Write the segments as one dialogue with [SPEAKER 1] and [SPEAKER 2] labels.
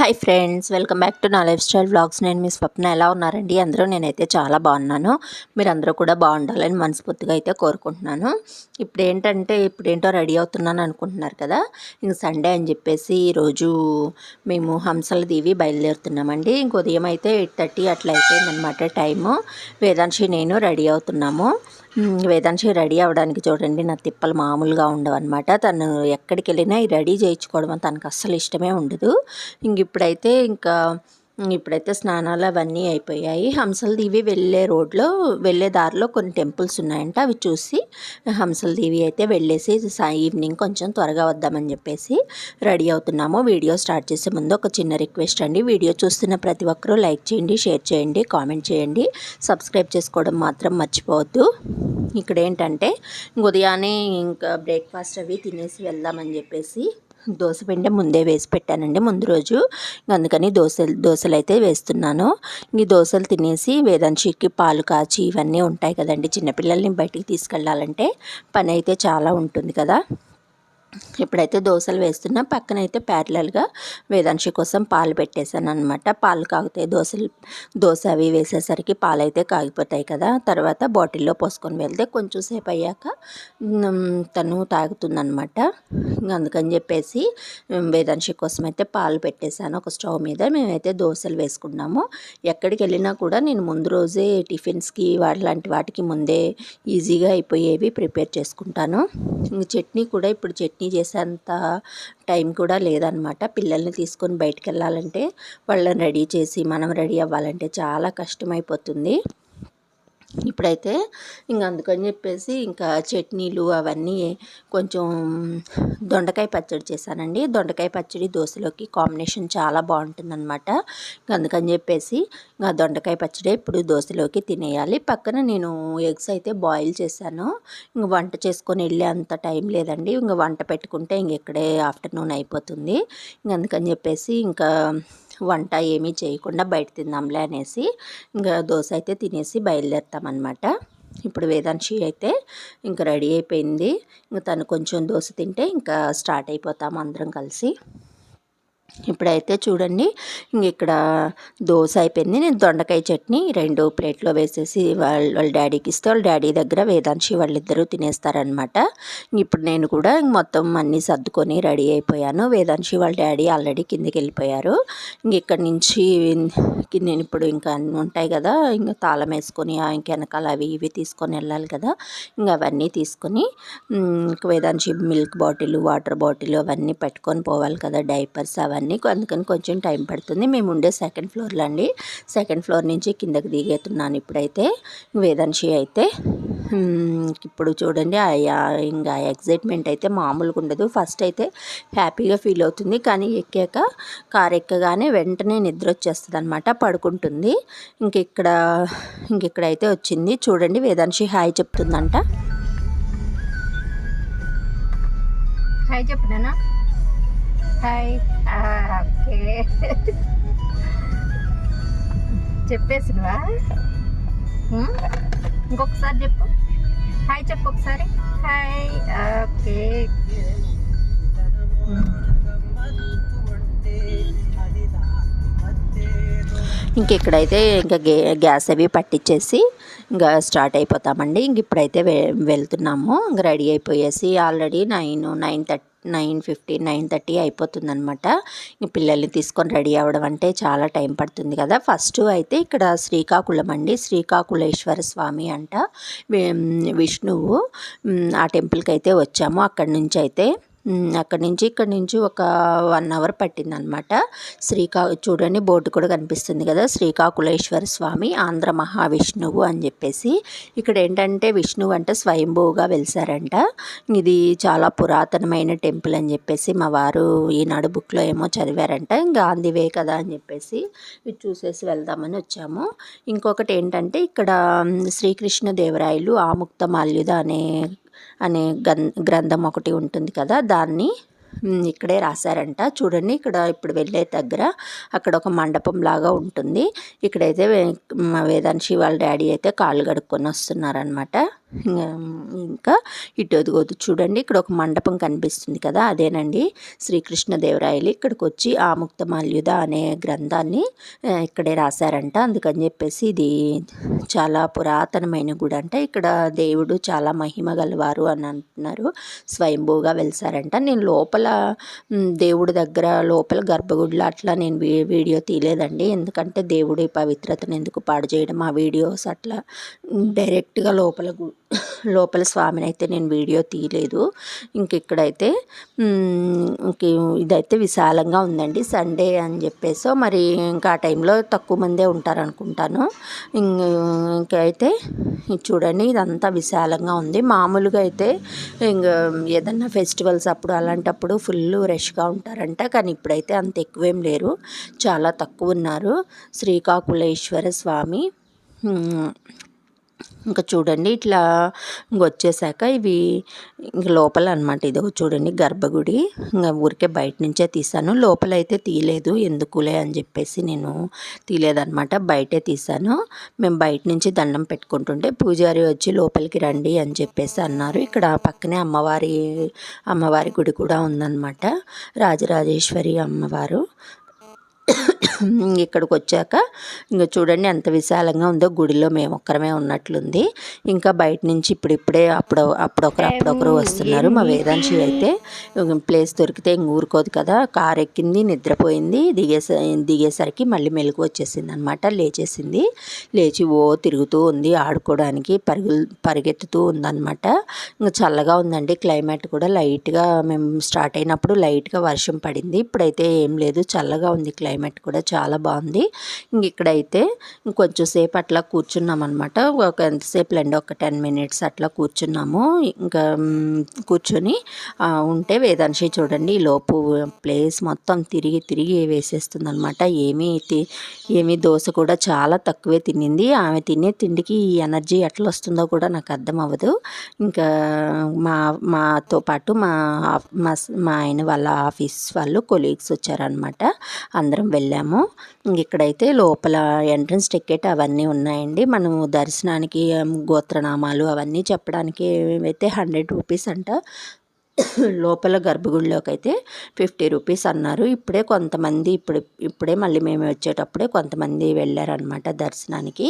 [SPEAKER 1] Hi friends welcome back to నా lifestyle vlogs నేను మీ స్వప్న. ఎలా ఉన్నారండి? అందరూ నేనైతే చాలా బాగున్నాను. మీరు అందరూ కూడా బాగుండాలని మనస్ఫూర్తిగా అయితే కోరుకుంటున్నాను. ఇప్పుడు ఏంటంటే ఇప్పుడు ఏంటో రెడీ అవుతున్నాను అనుకుంటున్నారు కదా? ఇంక సండే అని చెప్పేసి ఈరోజు మేము హంసల దీవి బయలుదేరుతున్నామండి. ఇంక ఉదయం అయితే ఎయిట్ థర్టీ అట్లా అయిపోయిందనమాట టైము. వేదాంశి నేను రెడీ అవుతున్నాము. వేదాంశి రెడీ అవ్వడానికి చూడండి నా తిప్పలు మామూలుగా ఉండవు అనమాట తను ఎక్కడికి వెళ్ళినా ఈ రెడీ చేయించుకోవడం తనకు అస్సలు ఇష్టమే ఉండదు. ఇంక ఇప్పుడైతే ఇంకా ఇప్పుడైతే స్నానాలు అవన్నీ అయిపోయాయి. హంసలదేవి వెళ్ళే రోడ్లో వెళ్ళే దారిలో కొన్ని టెంపుల్స్ ఉన్నాయంట. అవి చూసి హంసల దేవి అయితే వెళ్ళేసి ఈవినింగ్ కొంచెం త్వరగా వద్దామని చెప్పేసి రెడీ అవుతున్నాము. వీడియో స్టార్ట్ చేసే ముందు ఒక చిన్న రిక్వెస్ట్ అండి. వీడియో చూస్తున్న ప్రతి ఒక్కరూ లైక్ చేయండి షేర్ చేయండి కామెంట్ చేయండి. సబ్స్క్రైబ్ చేసుకోవడం మాత్రం మర్చిపోవద్దు. ఇక్కడ ఏంటంటే ఉదయాన్నే ఇంకా బ్రేక్ఫాస్ట్ అవి తినేసి వెళ్దామని చెప్పేసి దోశ పిండి ముందే వేసి పెట్టానండి ముందు రోజు. అందుకని దోశలు దోశలు అయితే వేస్తున్నాను ఈ దోశలు తినేసి వేదాంశికి పాలు కాచి ఇవన్నీ ఉంటాయి కదండి. చిన్నపిల్లల్ని బయటికి తీసుకెళ్ళాలంటే పని అయితే చాలా ఉంటుంది కదా. ఇప్పుడైతే దోశలు వేస్తున్నా పక్కన అయితే ప్యారలల్గా వేదాంశి కోసం పాలు పెట్టేశాను అనమాట పాలు కాగితే దోశలు దోశ అవి వేసేసరికి పాలు అయితే కాగిపోతాయి కదా. తర్వాత బాటిల్లో పోసుకొని వెళ్తే కొంచెం సేపు అయ్యాక తను తాగుతుందనమాట ఇంక అందుకని చెప్పేసి వేదాంశి కోసం అయితే పాలు పెట్టేశాను ఒక స్టవ్ మీద. మేమైతే దోశలు వేసుకున్నాము. ఎక్కడికి వెళ్ళినా కూడా నేను ముందు రోజే టిఫిన్స్కి వాటి వాటికి ముందే ఈజీగా అయిపోయేవి ప్రిపేర్ చేసుకుంటాను. చట్నీ కూడా ఇప్పుడు చట్నీ చేసేంత టైం కూడా లేదనమాట. పిల్లల్ని తీసుకొని బయటికి వెళ్ళాలంటే వాళ్ళని రెడీ చేసి మనం రెడీ అవ్వాలంటే చాలా కష్టమైపోతుంది. ఇప్పుడైతే ఇంక అందుకని చెప్పేసి ఇంకా చట్నీలు అవన్నీ కొంచెం దొండకాయ పచ్చడి చేశానండి. దొండకాయ పచ్చడి దోశలోకి కాంబినేషన్ చాలా బాగుంటుందన్నమాట. ఇంక అందుకని చెప్పేసి ఇంకా దొండకాయ పచ్చడి ఇప్పుడు దోశలోకి తినేయాలి. పక్కన నేను ఎగ్స్ అయితే బాయిల్ చేశాను. ఇంక వంట చేసుకొని వెళ్ళే అంత టైం లేదండి. ఇంక వంట పెట్టుకుంటే ఇంక ఇక్కడే ఆఫ్టర్నూన్ అయిపోతుంది. ఇంక అందుకని చెప్పేసి ఇంకా వంట ఏమీ చేయకుండా బయట తిందాంలే అనేసి ఇంకా దోశ అయితే తినేసి బయలుదేరుతామన్నమాట. ఇప్పుడు వేదాంశి అయితే ఇంకా రెడీ అయిపోయింది. ఇంకా తను కొంచెం దోశ తింటే ఇంకా స్టార్ట్ అయిపోతాము అందరం కలిసి. ఇప్పుడైతే చూడండి ఇంక ఇక్కడ దోశ అయిపోయింది. నేను దొండకాయ చట్నీ రెండు ప్లేట్లో వేసేసి వాళ్ళ వాళ్ళ డాడీకి ఇస్తే వాళ్ళ డాడీ దగ్గర వేదాంశి వాళ్ళిద్దరూ తినేస్తారనమాట ఇప్పుడు నేను కూడా ఇంక మొత్తం అన్నీ సర్దుకొని రెడీ అయిపోయాను. వేదాంశి వాళ్ళ డాడీ ఆల్రెడీ కిందికి వెళ్ళిపోయారు. ఇంక ఇక్కడి నుంచి నేను ఇప్పుడు ఇంకా అన్నీ ఉంటాయి కదా ఇంకా తాళం వేసుకొని ఇంకెనకాల ఇంక వెనకాల అవి ఇవి తీసుకొని వెళ్ళాలి కదా ఇంకా అవన్నీ తీసుకొని ఇంక Vedamshi milk bottle water bottle అవన్నీ పెట్టుకొని పోవాలి కదా డైపర్స్ అవన్నీ అందుకని కొంచెం టైం పడుతుంది. మేము ఉండే సెకండ్ ఫ్లోర్లో అండి. సెకండ్ ఫ్లోర్ నుంచి కిందకి దిగేతున్నాను ఇప్పుడైతే. వేదాంశి అయితే ఇప్పుడు చూడండి ఆ ఇంకా ఎగ్జైట్మెంట్ అయితే మామూలుగా ఉండదు. ఫస్ట్ అయితే హ్యాపీగా ఫీల్ అవుతుంది. కానీ ఎక్కాక కార్ ఎక్కగానే వెంటనే నిద్ర వచ్చేస్తుంది అనమాట పడుకుంటుంది. ఇంక ఇక్కడ ఇంక ఇక్కడైతే వచ్చింది. చూడండి వేదాంశి హాయ్ చెప్తుందంట. హాయ్ చెప్తున్నా హాయ్. ఓకే. చెప్పేసినవా? ఇంకొకసారి చెప్పు. హాయ్ చెప్పు ఒకసారి. హాయ్. ఓకే. ఇంక ఇక్కడైతే ఇంకా గే గ్యాస్ అవి పట్టించేసి ఇంకా స్టార్ట్ అయిపోతామండి. ఇంక ఇప్పుడైతే వె వెళ్తున్నాము. ఇంక ready అయిపోయేసి already nine nine thirty nine fifty nine thirty అయిపోతుందనమాట అనమాట పిల్లల్ని తీసుకొని రెడీ అవ్వడం అంటే చాలా టైం పడుతుంది కదా. ఫస్ట్ అయితే ఇక్కడ శ్రీకాకుళం అండి. శ్రీకాకుళేశ్వర స్వామి అంట. విష్ణువు ఆ టెంపుల్కి అయితే వచ్చాము. అక్కడి నుంచి అయితే అక్కడి నుంచి ఇక్కడి నుంచి ఒక వన్ అవర్ పట్టిందనమాట. శ్రీకా చూడండి బోర్డు కూడా కనిపిస్తుంది కదా శ్రీకాకుళేశ్వర స్వామి ఆంధ్ర మహావిష్ణువు అని చెప్పేసి. ఇక్కడ ఏంటంటే విష్ణువు అంటే స్వయంభూగా వెలిసారంట. ఇది చాలా పురాతనమైన టెంపుల్ అని చెప్పేసి మా వారు ఈనాడు బుక్లో ఏమో చదివారంట. గాంధీవే కదా అని చెప్పేసి ఇది చూసేసి వెళ్దామని వచ్చాము. ఇంకొకటి ఏంటంటే ఇక్కడ శ్రీకృష్ణదేవరాయలు ఆముక్త మాల్యుద అనే అనే గ్రంథం ఒకటి ఉంటుంది కదా దాన్ని ఇక్కడే రాశారంట. చూడండి ఇక్కడ ఇప్పుడు వెళ్ళే దగ్గర అక్కడ ఒక మండపం లాగా ఉంటుంది. ఇక్కడైతే మా వేదాంశి వాళ్ళ డాడీ అయితే కాళ్ళు కడుక్కొని వస్తున్నారనమాట ఇంకా ఇటు ఎదుగోదు చూడండి ఇక్కడ ఒక మండపం కనిపిస్తుంది కదా అదేనండి. శ్రీకృష్ణదేవరాయలు ఇక్కడికి వచ్చి ఆముక్తమాల్యుద అనే గ్రంథాన్ని ఇక్కడే రాశారంట. అందుకని చెప్పేసి ఇది చాలా పురాతనమైన గుడి అంట. ఇక్కడ దేవుడు చాలా మహిమ గలవారు అని అంటున్నారు. స్వయంభూగా వెలిసారంట. నేను లోపల లోపల దేవుడి దగ్గర లోపల గర్భగుడిలో అట్లా నేను వీ- వీడియో తీయలేదండి. ఎందుకంటే దేవుడి పవిత్రతను ఎందుకు పాడు చేయడం ఆ వీడియోస్ అట్లా డైరెక్ట్గా లోపల లోపల స్వామిని అయితే నేను వీడియో తీయలేదు. ఇంక ఇక్కడైతే ఇంక ఇదైతే విశాలంగా ఉందండి. సండే అని చెప్పేసి మరి ఇంకా ఆ టైంలో తక్కువ మందే ఉంటారు అనుకుంటాను ఇంక అయితే చూడండి ఇదంతా విశాలంగా ఉంది. మామూలుగా అయితే ఇంకా ఏదన్నా ఫెస్టివల్స్ అప్పుడు అలాంటప్పుడు ఫుల్ రష్గా ఉంటారంట కానీ ఇప్పుడైతే అంత ఎక్కువేం లేరు. చాలా తక్కువ ఉన్నారు. శ్రీకాకుళేశ్వర స్వామి ఇంకా చూడండి ఇట్లా ఇంక వచ్చేసాక ఇవి ఇంక లోపల అనమాట ఇది చూడండి గర్భగుడి. ఇంకా ఊరికే బయట నుంచే తీసాను. లోపల అయితే తీయలేదు. ఎందుకులే అని చెప్పేసి నేను తీయలేదన్నమాట బయటే తీసాను. మేము బయట నుంచి దండం పెట్టుకుంటుంటే పూజారి వచ్చి లోపలికి రండి అని చెప్పేసి అన్నారు. ఇక్కడ పక్కనే అమ్మవారి అమ్మవారి గుడి కూడా ఉందన్నమాట రాజరాజేశ్వరి అమ్మవారు. ఇక్కడికి వచ్చాక ఇంకా చూడండి ఎంత విశాలంగా ఉందో గుడిలో మేము ఒక్కరమే ఉన్నట్లుంది. ఇంకా బయట నుంచి ఇప్పుడు ఇప్పుడే అప్పుడు అప్పుడొకరు అప్పుడొకరు వస్తున్నారు. మా వేదాంశి అయితే ప్లేస్ దొరికితే ఇంక ఊరుకోదు కదా. కార్ ఎక్కింది నిద్రపోయింది దిగేస దిగేసరికి మళ్ళీ మెలకు వచ్చేసింది అనమాట లేచేసింది. లేచి ఓ తిరుగుతూ ఉంది ఆడుకోవడానికి పరుగులు పరిగెత్తుతూ ఉందన్నమాట ఇంకా చల్లగా ఉందండి. క్లైమేట్ కూడా లైట్గా మేము స్టార్ట్ అయినప్పుడు లైట్గా వర్షం పడింది. ఇప్పుడైతే ఏం లేదు చల్లగా ఉంది క్లైమేట్. కూడా చాలా బాగుంది. ఇంక ఇక్కడైతే ఇంకొంచెం సేపు అట్లా కూర్చున్నాం అనమాట ఒక ఎంతసేపు లేండి? ఒక టెన్ మినిట్స్ అట్లా కూర్చున్నాము. ఇంకా కూర్చొని ఉంటే వేదాంశి చూడండి ఈ లోపు ప్లేస్ మొత్తం తిరిగి తిరిగి వేసేస్తుంది అనమాట ఏమీ ఏమీ దోశ కూడా చాలా తక్కువే తినింది. ఆమె తినే తిండికి ఈ ఎనర్జీ ఎట్లా వస్తుందో కూడా నాకు అర్థం అవ్వదు. ఇంకా మా మాతో పాటు మా మా ఆయన వాళ్ళ ఆఫీస్ వాళ్ళు కొలీగ్స్ వచ్చారనమాట అందరం వెళ్ళాము. ఇక్కడైతే లోపల ఎంట్రన్స్ టికెట్ అవన్నీ ఉన్నాయండి. మనము దర్శనానికి గోత్రనామాలు అవన్నీ చెప్పడానికి అయితే హండ్రెడ్ రూపీస్ అంట. లోపల గర్భగుడిలోకి అయితే ఫిఫ్టీ రూపీస్ అన్నారు. ఇప్పుడే కొంతమంది ఇప్పుడు ఇప్పుడే మళ్ళీ మేము వచ్చేటప్పుడే కొంతమంది వెళ్ళారనమాట దర్శనానికి.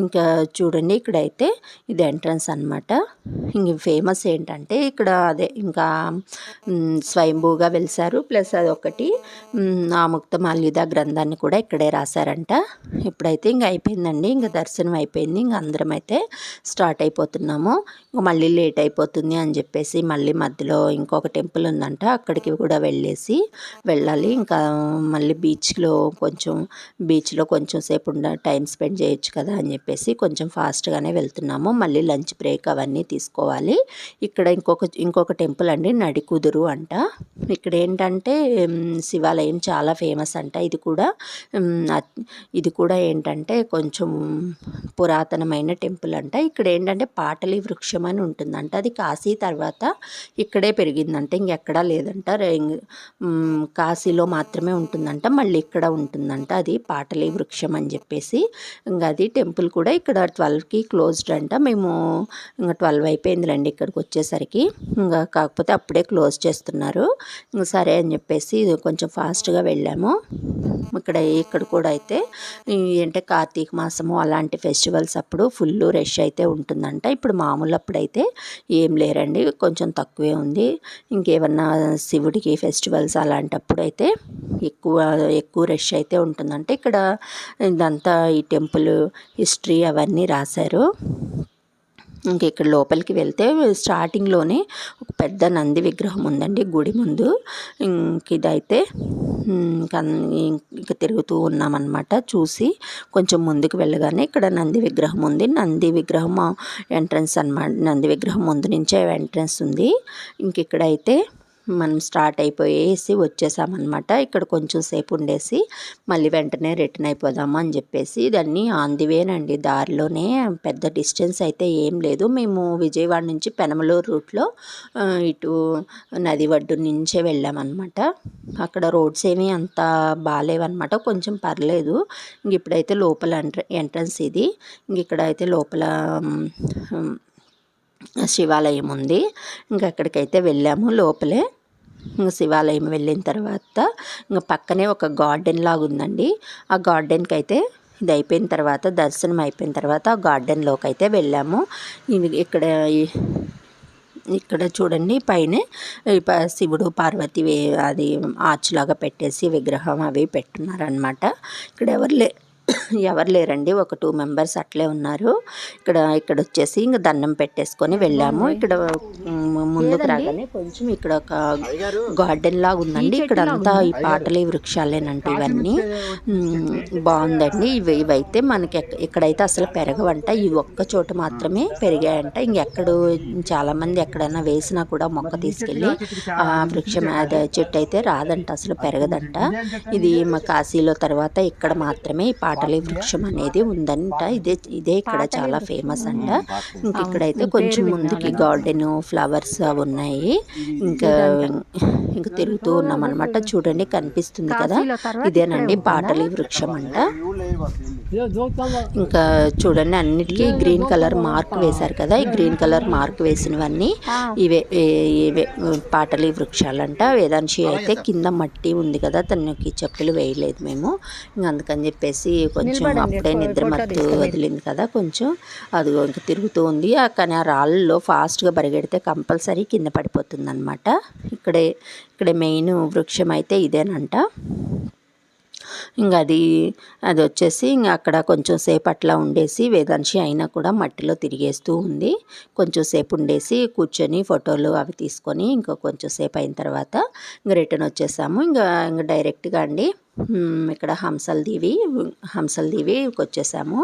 [SPEAKER 1] ఇంకా చూడండి ఇక్కడైతే ఇది ఎంట్రన్స్ అనమాట ఇంక ఫేమస్ ఏంటంటే ఇక్కడ అదే ఇంకా స్వయంభూగా వెలిసారు. ప్లస్ అదొకటి మ్, ఆ ముక్త మాల్యుద గ్రంథాన్ని కూడా ఇక్కడే రాశారంట. ఇప్పుడైతే ఇంక అయిపోయిందండి. ఇంకా దర్శనం అయిపోయింది. ఇంక అందరం అయితే స్టార్ట్ అయిపోతున్నాము. ఇంక మళ్ళీ లేట్ అయిపోతుంది అని చెప్పేసి మళ్ళీ మధ్యలో ఇంకొక టెంపుల్ ఉందంట అక్కడికి కూడా వెళ్ళేసి వెళ్ళాలి. ఇంకా మళ్ళీ బీచ్లో కొంచెం బీచ్లో కొంచెం సేపు ఉండ టైం స్పెండ్ చేయొచ్చు కదా అని చెప్పేసి కొంచెం ఫాస్ట్గానే వెళ్తున్నాము. మళ్ళీ లంచ్ బ్రేక్ అవన్నీ తీసుకోవాలి. ఇక్కడ ఇంకొక ఇంకొక టెంపుల్ అండి నడికుదురు అంట. ఇక్కడ ఏంటంటే శివాలయం చాలా ఫేమస్ అంట. ఇది కూడా ఇది కూడా ఏంటంటే కొంచెం పురాతనమైన టెంపుల్ అంట. ఇక్కడ ఏంటంటే పాటలి వృక్షం అని ఉంటుందంట. అది కాశీ తర్వాత ఇక్కడ పెరిగిందంట ఇంకెక్కడా లేదంట. కాశీలో మాత్రమే ఉంటుందంట మళ్ళీ ఇక్కడ ఉంటుందంట. అది పాటలి వృక్షం అని చెప్పేసి ఇంకా అది టెంపుల్ కూడా ఇక్కడ ట్వెల్వ్కి క్లోజ్డ్ అంట. మేము ఇంకా ట్వెల్వ్ అయిపోయిందిలేండి ఇక్కడికి వచ్చేసరికి. ఇంకా కాకపోతే అప్పుడే క్లోజ్ చేస్తున్నారు. ఇంకా సరే అని చెప్పేసి కొంచెం ఫాస్ట్గా వెళ్ళాము. ఇక్కడ ఇక్కడ కూడా అయితే ఏంటంటే కార్తీక మాసము అలాంటి ఫెస్టివల్స్ అప్పుడు ఫుల్ రష్ అయితే ఉంటుందంట. ఇప్పుడు మామూలు అప్పుడైతే ఏం లేరండి కొంచెం తక్కువే ఉంది. ఇంకేమన్నా శివుడికి ఫెస్టివల్స్ అలాంటప్పుడు అయితే ఎక్కువ ఎక్కువ రష్ అయితే ఉంటుందంటే. ఇక్కడ ఇదంతా ఈ టెంపుల్ హిస్టరీ అవన్నీ రాశారు. ఇంక ఇక్కడ లోపలికి వెళ్తే స్టార్టింగ్లోనే ఒక పెద్ద నంది విగ్రహం ఉందండి గుడి ముందు. ఇంక ఇదైతే ఇంకా తిరుగుతూ ఉన్నామన్నమాట. చూసి కొంచెం ముందుకు వెళ్ళగానే ఇక్కడ నంది విగ్రహం ఉంది. నంది విగ్రహం ఎంట్రన్స్ అనమాట నంది విగ్రహం ముందు నుంచే ఎంట్రన్స్ ఉంది. ఇంక ఇక్కడైతే మనం స్టార్ట్ అయిపోయేసి వచ్చేసామన్నమాట. ఇక్కడ కొంచెం సేపు ఉండేసి మళ్ళీ వెంటనే రిటర్న్ అయిపోదాము అని చెప్పేసి దాన్ని ఆన్ ది వేనండి దారిలోనే పెద్ద డిస్టెన్స్ అయితే ఏం లేదు. మేము విజయవాడ నుంచి పెనమలూరు రూట్లో ఇటు నది ఒడ్డు నుంచే వెళ్ళామన్నమాట. అక్కడ రోడ్స్ ఏమీ అంత బాగాలేవన్నమాట. కొంచెం పర్లేదు. ఇంక ఇప్పుడైతే లోపల ఎంట్ర ఎంట్రన్స్ ఇది. ఇంక ఇక్కడ అయితే లోపల శివాలయం ఉంది. ఇంకా అక్కడికైతే వెళ్ళాము లోపలే. ఇంకా శివాలయం వెళ్ళిన తర్వాత ఇంకా పక్కనే ఒక గార్డెన్ లాగా ఉందండి ఆ గార్డెన్కి అయితే ఇది అయిపోయిన తర్వాత దర్శనం అయిపోయిన తర్వాత ఆ గార్డెన్లోకి అయితే వెళ్ళాము ఇక్కడ ఇక్కడ చూడండి పైన శివుడు పార్వతి అది ఆర్చ్ లాగా పెట్టేసి విగ్రహం అవి పెట్టున్నారనమాట ఇక్కడ ఎవరు లే ఎవరు లేరండి ఒక టూ మెంబర్స్ అట్లే ఉన్నారు. ఇక్కడ ఇక్కడ వచ్చేసి ఇంకా దండం పెట్టేసుకొని వెళ్ళాము. ఇక్కడ ముందుకు రాగానే కొంచెం ఇక్కడ ఒక గార్డెన్ లాగా ఉందండి. ఇక్కడ అంతా ఈ పాటలు ఈ వృక్షాలేనంట ఇవన్నీ. బాగుందండి. ఇవి ఇవైతే మనకి ఇక్కడైతే అసలు పెరగవంట. ఈ ఒక్క చోట మాత్రమే పెరిగాయంట. ఇంకెక్కడ చాలా మంది ఎక్కడైనా వేసినా కూడా మొక్క తీసుకెళ్ళి ఆ వృక్షం చెట్టు అయితే రాదంట. అసలు పెరగదంట. ఇది మా కాశీలో తర్వాత ఇక్కడ మాత్రమే ఈ పాటలి వృక్షం అనేది ఉందంట. ఇదే ఇదే ఇక్కడ చాలా ఫేమస్ అంట. ఇంక ఇక్కడైతే కొంచెం ముందుకి గార్డెన్ ఫ్లవర్స్ అవి ఉన్నాయి. ఇంకా ఇంకా తిరుగుతూ ఉన్నాం అనమాట చూడండి కనిపిస్తుంది కదా. ఇదేనండి పాటలి వృక్షం అంట. ఇంకా చూడండి అన్నిటికీ గ్రీన్ కలర్ మార్క్ వేశారు కదా. ఈ గ్రీన్ కలర్ మార్క్ వేసినవన్నీ ఇవే ఇవే పాటలి వృక్షాలంట. వేదాంశి అయితే కింద మట్టి ఉంది కదా. తనకి చెప్పులు వేయలేదు మేము. ఇంకా అందుకని చెప్పేసి కొంచెం అప్పుడే నిద్ర మత్తు వదిలింది కదా కొంచెం. అది ఇంకా తిరుగుతూ ఉంది. ఆ కానీ ఆ రాళ్ళలో ఫాస్ట్గా పరిగెడితే కంపల్సరీ కింద పడిపోతుంది అనమాట ఇక్కడే ఇక్కడ మెయిన్ వృక్షం అయితే ఇదేనంట. ఇంకా అది అది వచ్చేసి ఇంకా అక్కడ కొంచెం సేపు అట్లా ఉండేసి వేదాంశి అయినా కూడా మట్టిలో తిరిగేస్తూ ఉంది. కొంచెం సేపు ఉండేసి కూర్చొని ఫోటోలు అవి తీసుకొని ఇంకా కొంచెం సేపు అయిన తర్వాత ఇంకా రిటర్న్ వచ్చేసాము. ఇంకా ఇంకా డైరెక్ట్గా అండి ఇక్కడ హంసల దీవి హంసల్ దీవికి వచ్చేసాము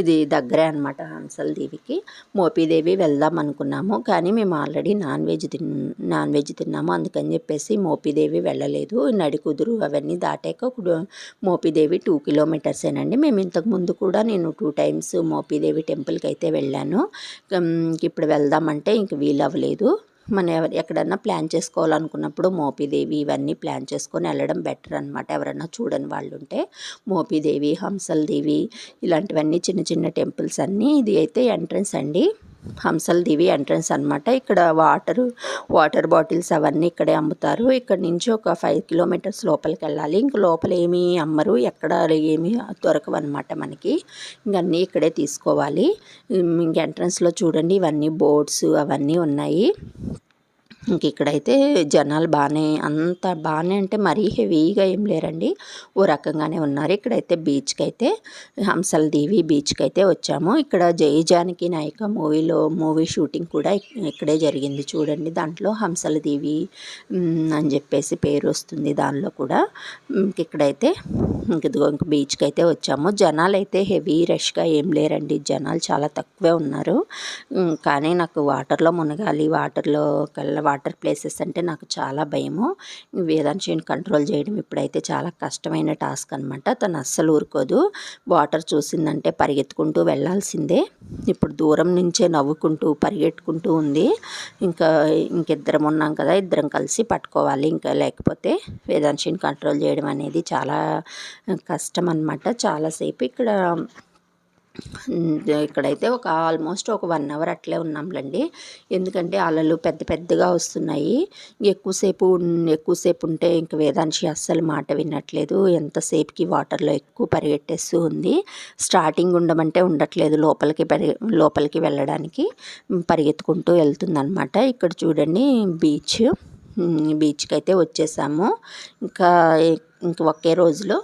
[SPEAKER 1] ఇది దగ్గరే అనమాట హంసల దీవికి. మోపీదేవి వెళ్దాం అనుకున్నాము కానీ మేము ఆల్రెడీ నాన్ వెజ్ తిన్ నాన్ వెజ్ తిన్నాము. అందుకని చెప్పేసి మోపీదేవి వెళ్ళలేదు. నడికుదురు అవన్నీ దాటాక మోపీదేవి టూ కిలోమీటర్సేనండి మేము ఇంతకు ముందు కూడా నేను టూ టైమ్స్ మోపీదేవి టెంపుల్కి అయితే వెళ్ళాను ఇప్పుడు వెళ్దామంటే ఇంక వీలవ్వలేదు. మనం ఎవరు ఎక్కడన్నా ప్లాన్ చేసుకోవాలనుకున్నప్పుడు మోపిదేవి ఇవన్నీ ప్లాన్ చేసుకొని వెళ్ళడం బెటర్ అనమాట ఎవరైనా చూడని వాళ్ళు ఉంటే మోపిదేవి హంసల దేవి ఇలాంటివన్నీ చిన్న చిన్న టెంపుల్స్ అన్నీ ఇది అయితే ఎంట్రన్స్ అండి. హంసల్ దివి ఎంట్రన్స్ అనమాట ఇక్కడ వాటర్ వాటర్ బాటిల్స్ అవన్నీ ఇక్కడే అమ్ముతారు. ఇక్కడ నుంచి ఒక ఫైవ్ కిలోమీటర్స్ లోపలికి వెళ్ళాలి ఇంక లోపల ఏమీ అమ్మరు. ఎక్కడ ఏమీ దొరకవు అనమాట మనకి. ఇంకన్నీ ఇక్కడే తీసుకోవాలి. ఇంక ఎంట్రన్స్లో చూడండి. ఇవన్నీ బోర్డ్స్ అవన్నీ ఉన్నాయి. ఇంక ఇక్కడైతే జనాలు బాగానే అంత బాగానే అంటే మరీ హెవీగా ఏం లేరండి. ఓ రకంగానే ఉన్నారు. ఇక్కడైతే బీచ్కి అయితే హంసల దేవి బీచ్కి అయితే వచ్చాము. ఇక్కడ జై జానకి నాయక మూవీలో మూవీ షూటింగ్ కూడా ఇక్కడే జరిగింది చూడండి. దాంట్లో హంసల దేవి అని చెప్పేసి పేరు వస్తుంది దానిలో కూడా. ఇక్కడైతే ఇదిగో ఇంక బీచ్కి అయితే వచ్చాము. జనాలు అయితే హెవీ రష్గా ఏం లేరండి. జనాలు చాలా తక్కువే ఉన్నారు. కానీ నాకు వాటర్లో మునగాలి వాటర్లో కల్లా వాటర్ ప్లేసెస్ అంటే నాకు చాలా భయము. వేదాంశిని కంట్రోల్ చేయడం ఇప్పుడైతే చాలా కష్టమైన టాస్క్ అనమాట తను అస్సలు ఊరుకోదు. వాటర్ చూసిందంటే పరిగెత్తుకుంటూ వెళ్ళాల్సిందే. ఇప్పుడు దూరం నుంచే నవ్వుకుంటూ పరిగెట్టుకుంటూ ఉంది. ఇంకా ఇంకిద్దరం ఉన్నాం కదా ఇద్దరం కలిసి పట్టుకోవాలి. ఇంకా లేకపోతే వేదాంశిని కంట్రోల్ చేయడం అనేది చాలా కష్టం అనమాట చాలాసేపు ఇక్కడ ఇక్కడైతే ఒక ఆల్మోస్ట్ ఒక వన్ అవర్ అట్లే ఉన్నాంలేండి. ఎందుకంటే అలలు పెద్ద పెద్దగా వస్తున్నాయి. ఎక్కువసేపు ఎక్కువసేపు ఉంటే ఇంక వేదాంశి అస్సలు మాట వినట్లేదు. ఎంతసేపుకి వాటర్లో ఎక్కువ పరిగెట్టేస్తూ ఉంది. స్టార్టింగ్ ఉండమంటే ఉండట్లేదు లోపలికి పరిగె లోపలికి వెళ్ళడానికి. పరిగెత్తుకుంటూ వెళ్తుందనమాట ఇక్కడ చూడండి బీచ్. బీచ్కి అయితే వచ్చేసాము. ఇంకా ఇంక ఒకే రోజులో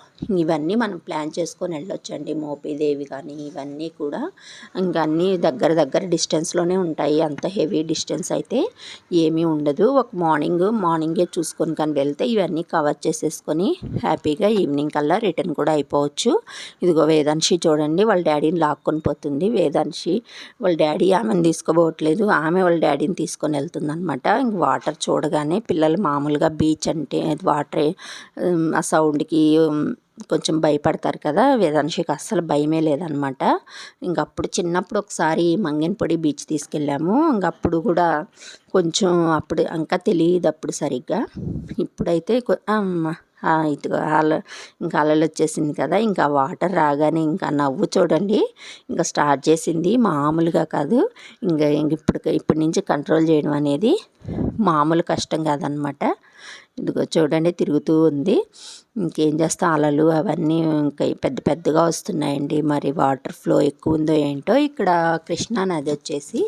[SPEAKER 1] ఇవన్నీ మనం ప్లాన్ చేసుకొని వెళ్ళొచ్చండి. మోపిదేవి కానీ ఇవన్నీ కూడా ఇంకా అన్నీ దగ్గర దగ్గర డిస్టెన్స్లోనే ఉంటాయి. అంత హెవీ డిస్టెన్స్ అయితే ఏమీ ఉండదు. ఒక మార్నింగ్ మార్నింగే చూసుకొని కానీ వెళ్తే ఇవన్నీ కవర్ చేసేసుకొని హ్యాపీగా ఈవినింగ్ కల్లా రిటర్న్ కూడా అయిపోవచ్చు. ఇదిగో వేదాంశి చూడండి వాళ్ళ డాడీని లాక్కొని పోతుంది. వేదాంశి వాళ్ళ డాడీ ఆమెను తీసుకోబోవట్లేదు. ఆమె వాళ్ళ డాడీని తీసుకొని వెళ్తుంది అనమాట ఇంక వాటర్ చూడగానే పిల్లలు మామూలుగా బీచ్ అంటే వాటర్ ఆ సౌండ్కి కొంచెం భయపడతారు కదా వేదాంశికి అస్సలు భయమే లేదనమాట. ఇంకప్పుడు చిన్నప్పుడు ఒకసారి మంగనపొడి బీచ్ తీసుకెళ్ళాము. ఇంకప్పుడు కూడా కొంచెం అప్పుడు ఇంకా తెలియదు అప్పుడు సరిగ్గా. ఇప్పుడైతే కొ- ఇదిగో అల ఇంకా అలలు వచ్చేసింది కదా ఇంకా వాటర్ రాగానే ఇంకా నవ్వు చూడండి ఇంకా స్టార్ట్ చేసింది మామూలుగా కాదు. ఇంకా ఇంక ఇప్పుడు ఇప్పటి నుంచి కంట్రోల్ చేయడం అనేది మామూలు కష్టం కాదనమాట. ఇదిగో చూడండి తిరుగుతూ ఉంది. ఇంకేం చేస్తా? అలలు అవన్నీ ఇంకా పెద్ద పెద్దగా వస్తున్నాయండి. మరి వాటర్ ఫ్లో ఎక్కువ ఉందో ఏంటో ఇక్కడ కృష్ణా నది వచ్చేసి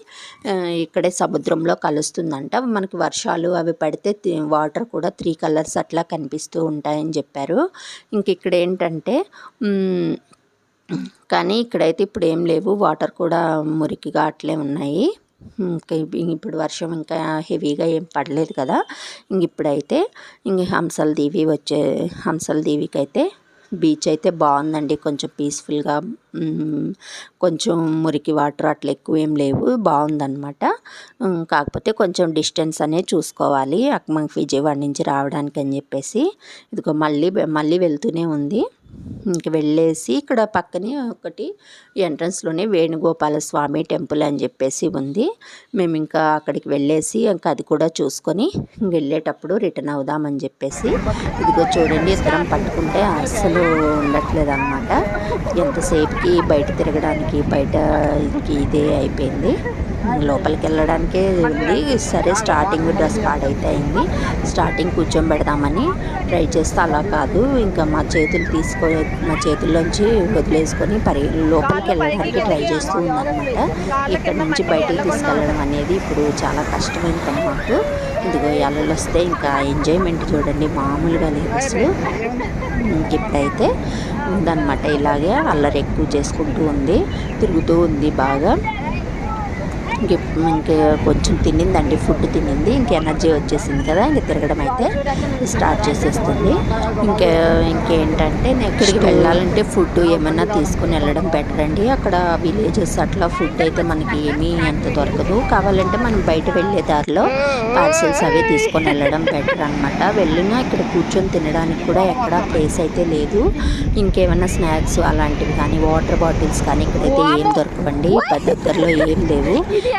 [SPEAKER 1] ఇక్కడే సముద్రంలో కలుస్తుందంట. మనకి వర్షాలు అవి పడితే వాటర్ కూడా త్రీ కలర్స్ అట్లా కనిపిస్తూ ఉంటాయని చెప్పారు. ఇంక ఇక్కడ ఏంటంటే కానీ ఇక్కడైతే ఇప్పుడు ఏం లేవు. వాటర్ కూడా మురికిగా అట్లే ఉన్నాయి. ఇంకా ఇప్పుడు వర్షం ఇంకా హెవీగా ఏం పడలేదు కదా. ఇంక ఇప్పుడైతే ఇంక హంసల దీవి వచ్చే హంసల దీవికి అయితే బీచ్ అయితే బాగుందండి. కొంచెం పీస్ఫుల్గా కొంచెం మురికి వాటర్ అట్లా ఎక్కువ ఏం లేవు బాగుందన్నమాట. కాకపోతే కొంచెం డిస్టెన్స్ అనేది చూసుకోవాలి అక్క విజయవాడ నుంచి రావడానికి అని చెప్పేసి. ఇదిగో మళ్ళీ మళ్ళీ వెళ్తూనే ఉంది. ఇంక వెళ్ళేసి ఇక్కడ పక్కనే ఒకటి ఎంట్రన్స్లోనే వేణుగోపాల స్వామి టెంపుల్ అని చెప్పేసి ఉంది. మేము ఇంకా అక్కడికి వెళ్ళేసి ఇంకా అది కూడా చూసుకొని వెళ్ళేటప్పుడు రిటర్న్ అవుదామని చెప్పేసి. ఇదిగో చూడండి ఇద్దరం పట్టుకుంటే అస్సలు ఉండట్లేదు అనమాట ఎంతసేపు తినడానికి బయట తిరగడానికి బయట ఇదే అయిపోయింది. లోపలికి వెళ్ళడానికే ఉంది. సరే స్టార్టింగ్ డ్రెస్ పాడైతే అయింది. స్టార్టింగ్ కూర్చోబెడదామని ట్రై చేస్తే. అలా కాదు. ఇంకా మా చేతులు తీసుకో మా చేతుల్లోంచి వదిలేసుకొని పరి లోపలికి వెళ్ళడానికి ట్రై చేస్తూ ఉందన్నమాట. ఇక్కడ నుంచి బయటికి తీసుకెళ్ళడం అనేది ఇప్పుడు చాలా కష్టమైన పని మాకు. ఇదిగో అలలు వస్తే ఇంకా ఎంజాయ్మెంట్ చూడండి. మామూలుగా లేదు అసలు. ఇంక ఇప్పుడైతే ఉందన్నమాట. ఇలాగే అల్లరి ఎక్కువ చేసుకుంటూ ఉంది తిరుగుతూ ఉంది బాగా. ఇంక ఇంక కొంచెం తినిందండి ఫుడ్ తినింది ఇంక ఎనర్జీ వచ్చేసింది కదా ఇంక తిరగడం అయితే స్టార్ట్ చేసేస్తుంది. ఇంకా ఇంకేంటంటే నెక్స్ట్ వెళ్ళాలంటే ఫుడ్ ఏమన్నా తీసుకుని వెళ్ళడం బెటర్ అండి. అక్కడ విలేజెస్ అట్లా ఫుడ్ అయితే మనకి ఏమీ అంత దొరకదు. కావాలంటే మనం బయట వెళ్ళే దారిలో పార్సెల్స్ అవి తీసుకొని వెళ్ళడం బెటర్ అనమాట వెళ్ళినా ఇక్కడ కూర్చొని తినడానికి కూడా ఎక్కడ ప్లేస్ అయితే లేదు. ఇంకేమైనా స్నాక్స్ అలాంటివి కానీ వాటర్ బాటిల్స్ కానీ ఇక్కడైతే ఏం దొరకదు ప- దగ్గరలో ఏం లేవు.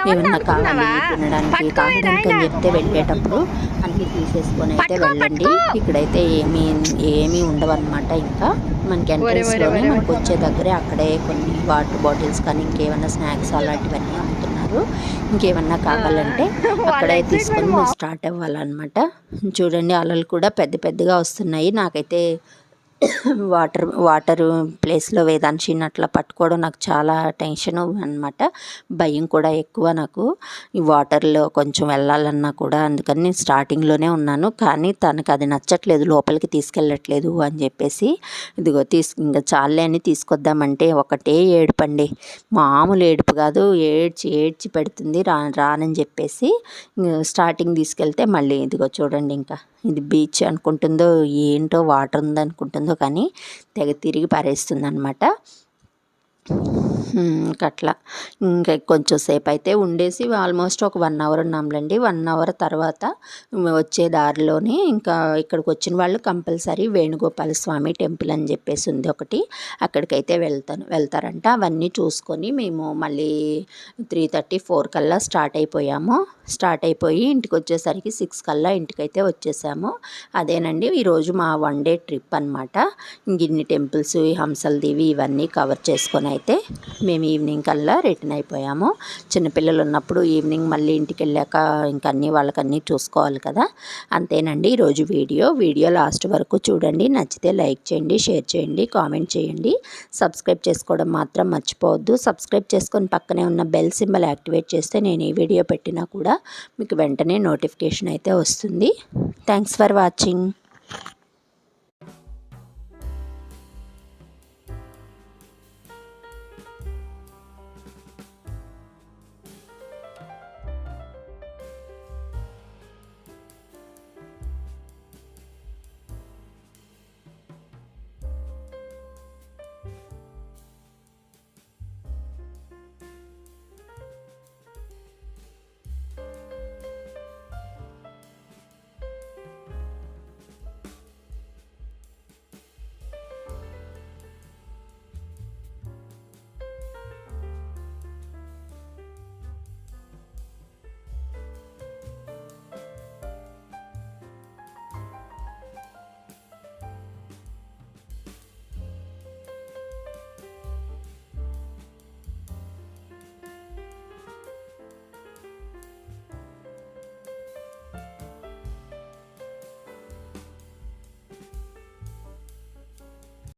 [SPEAKER 1] ఏమన్నా కావాలి తినడానికి తాగడానికి అని చెప్తే వెళ్ళేటప్పుడు అన్నీ తీసేసుకొని అయితే వెళ్ళండి. ఇక్కడైతే ఏమీ ఏమీ ఉండవన్నమాట ఇంకా. మనకి ఎంట్రన్స్లోనే మనకు వచ్చే దగ్గరే అక్కడే కొన్ని వాటర్ బాటిల్స్ కానీ ఇంకేమన్నా స్నాక్స్ అలాంటివన్నీ అమ్ముతున్నారు. ఇంకేమన్నా కావాలంటే అక్కడే తీసుకొని స్టార్ట్ అవ్వాలన్నమాట. చూడండి అలలు కూడా పెద్ద పెద్దగా వస్తున్నాయి. నాకైతే వాటర్ వాటర్ ప్లేస్లో వేదాంశిని అట్లా పట్టుకోవడం నాకు చాలా టెన్షన్ అనమాట భయం కూడా ఎక్కువ నాకు. ఈ వాటర్లో కొంచెం వెళ్ళాలన్నా కూడా అందుకని నేను స్టార్టింగ్లోనే ఉన్నాను. కానీ తనకు అది నచ్చట్లేదు లోపలికి తీసుకెళ్ళట్లేదు అని చెప్పేసి ఇదిగో తీసు ఇంకా చాలే అని తీసుకొద్దామంటే ఒకటే ఏడుపండి. మామూలు ఏడుపు కాదు ఏడ్చి ఏడ్చి పెడుతుంది రా రానని చెప్పేసి స్టార్టింగ్ తీసుకెళ్తే మళ్ళీ ఇదిగో చూడండి ఇంకా ఇది బీచ్ అనుకుంటుందో ఏంటో వాటర్ ఉందనుకుంటుందో ఎందుకని కానీ తెగ తిరిగి పారేస్తుంది అనమాట అట్లా ఇంకా కొంచెం సేపు అయితే ఉండేసి ఆల్మోస్ట్ ఒక వన్ అవర్ ఉన్నాంలేండి. వన్ అవర్ తర్వాత వచ్చే దారిలోనే ఇంకా ఇక్కడికి వచ్చిన వాళ్ళు కంపల్సరీ వేణుగోపాల స్వామి టెంపుల్ అని చెప్పేసి ఉంది ఒకటి. అక్కడికైతే వెళ్తాను వెళ్తారంట. అవన్నీ చూసుకొని మేము మళ్ళీ త్రీ థర్టీ ఫోర్ కల్లా స్టార్ట్ అయిపోయాము. స్టార్ట్ అయిపోయి ఇంటికి వచ్చేసరికి సిక్స్ కల్లా ఇంటికైతే వచ్చేసాము. అదేనండి ఈరోజు మా వన్ డే ట్రిప్ అనమాట ఇన్ని టెంపుల్స్ ఈ హంసల దేవి ఇవన్నీ కవర్ చేసుకొని అయితే మేము ఈవినింగ్ కల్లా రిటర్న్ అయిపోయాము. చిన్నపిల్లలు ఉన్నప్పుడు ఈవినింగ్ మళ్ళీ ఇంటికి వెళ్ళాక ఇంక అన్నీ వాళ్ళకి అన్నీ చూసుకోవాలి కదా. అంతేనండి ఈరోజు వీడియో. వీడియో లాస్ట్ వరకు చూడండి. నచ్చితే లైక్ చేయండి షేర్ చేయండి కామెంట్ చేయండి. సబ్స్క్రైబ్ చేసుకోవడం మాత్రం మర్చిపోవద్దు. సబ్స్క్రైబ్ చేసుకొని పక్కనే ఉన్న బెల్ సింబల్ యాక్టివేట్ చేస్తే నేను ఈ వీడియో పెట్టినా కూడా మీకు వెంటనే నోటిఫికేషన్ అయితే వస్తుంది. Thanks for watching.